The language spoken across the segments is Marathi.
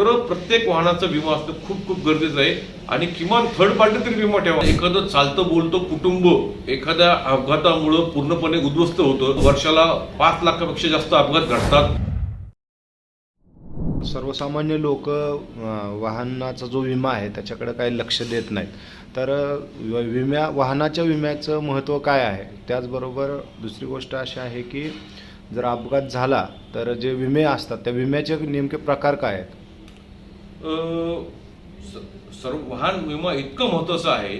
तर प्रत्येक वाहनाचा विमा असणं खूप खूप गरजेचं आहे. आणि किमान थर्ड पार्टी तरी विमा ठेवा. एखादं चालतं बोलतं कुटुंब एखाद्या अपघातामुळं पूर्णपणे उद्ध्वस्त होतं. वर्षाला पाच लाखापेक्षा जास्त अपघात घडतात. सर्वसामान्य लोक वाहनाचा जो विमा आहे त्याच्याकडे काही लक्ष देत नाहीत. तर विम्या वाहनाच्या विम्याचं महत्त्व काय आहे? त्याचबरोबर दुसरी गोष्ट अशी आहे की जर अपघात झाला तर जे विमे असतात त्या विम्याचे नेमके प्रकार काय आहेत? सर्व वाहन विमा इतकं महत्वाचं आहे.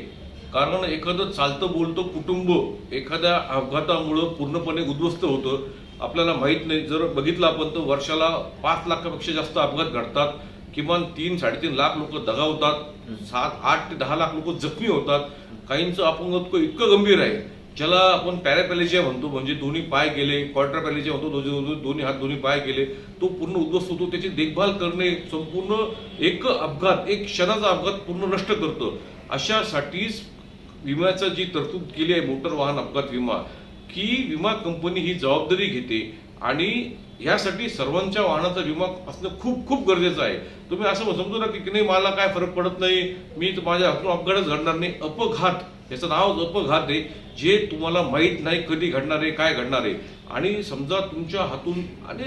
कारण एखादं चालतं बोलतं कुटुंब एखाद्या अपघातामुळं पूर्णपणे उद्ध्वस्त होतं. आपल्याला माहीत नाही. जर बघितलं आपण तर वर्षाला पाच लाखापेक्षा जास्त अपघात घडतात. किमान तीन साडेतीन लाख लोक दगावतात सात आठ ते दहा लाख लोक जखमी होतात. काहींचं अपंगत्व इतकं गंभीर आहे. ज्याला आपण पॅरापॅलेजिया म्हणतो म्हणजे दोन्ही पाय गेले क्वाड्रापॅलेजिया म्हणतो दोन्ही दोन्ही हात दोन्ही पाय गेले तो पूर्ण उद्ध्वस्त होतो त्याची देखभाल करणे संपूर्ण एक अपघात एक क्षणाचा अपघात पूर्ण नष्ट करतं. अशासाठीच विम्याचं जी तरतूद केली आहे मोटर वाहन अपघात विमा की विमा कंपनी ही जबाबदारी घेते आणि ह्यासाठी सर्वांच्या वाहनाचा विमा असणं खूप खूप गरजेचं आहे. तुम्ही असं समजू ना की नाही मला काय फरक पडत नाही मी तर माझ्या हातून अपघातच घडणार नाही. अपघात याचं नाव अपघात आहे. जे तुम्हाला माहीत नाही कधी घडणार आहे काय घडणार आहे. आणि समजा तुमच्या हातून आणि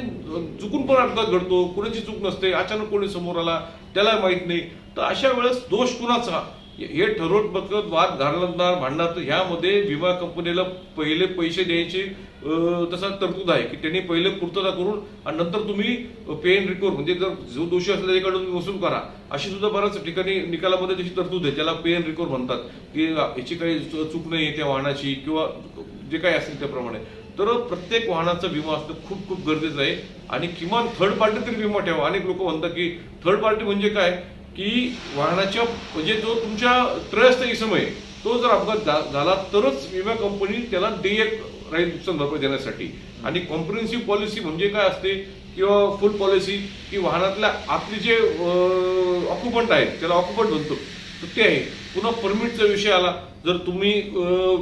चुकून पण अपघात घडतो कुणाची चूक नसते अचानक कोणी समोर आला त्याला माहीत नाही. तर अशा वेळेस दोष कुणाचा? हे ठरवत बघत वाद घालणार भांडणार तर ह्यामध्ये विमा कंपनीला पहिले पैसे द्यायचे तसा तरतूद आहे की त्यांनी पहिले पूर्तता करून आणि नंतर तुम्ही पे अँड रिकवर म्हणजे जर जो दोषी असेल त्याच्याकडून वसूल करा. अशी सुद्धा बऱ्याच ठिकाणी निकालामध्ये त्याची तरतूद आहे त्याला पे अँड रिकवर म्हणतात. की याची काही चूक नाही आहे त्या वाहनाची किंवा जे काही असेल त्याप्रमाणे. तर प्रत्येक वाहनाचा विमा असणं खूप खूप गरजेचं आहे. आणि किमान थर्ड पार्टी तरी विमा ठेवा. अनेक लोक म्हणतात की थर्ड पार्टी म्हणजे काय? की वाहनाच्या म्हणजे जो तुमच्या त्रयस्थ इसम आहे तो जर अपघात झाला तरच विमा कंपनी त्याला देयक राहील नुकसान भरपाई देण्यासाठी. आणि कॉम्प्रिहेन्सिव्ह पॉलिसी म्हणजे काय असते किंवा फुल पॉलिसी की वाहनातल्या आतले जे ऑक्युपंट आहेत त्याला ऑक्युपंट म्हणतो तर ते आहे. पुन्हा परमिटचा विषय आला. जर तुम्ही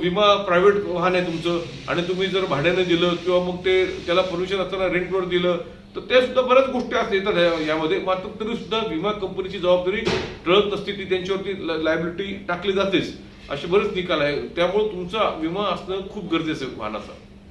विमा प्रायव्हेट वाहन आहे तुमचं आणि तुम्ही जर भाड्याने दिलं किंवा मग ते त्याला परमिशन असताना रेंटवर दिलं तर ते सुद्धा बऱ्याच गोष्टी असतात येतात यामध्ये. मात्र तरी सुद्धा विमा कंपनीची जबाबदारी टळत नसते ती त्यांच्यावरती लायबिलिटी टाकली जातेच. असे बरेच निकाल आहे. त्यामुळे तुमचा विमा असणं खूप गरजेचं आहे वाहनाचा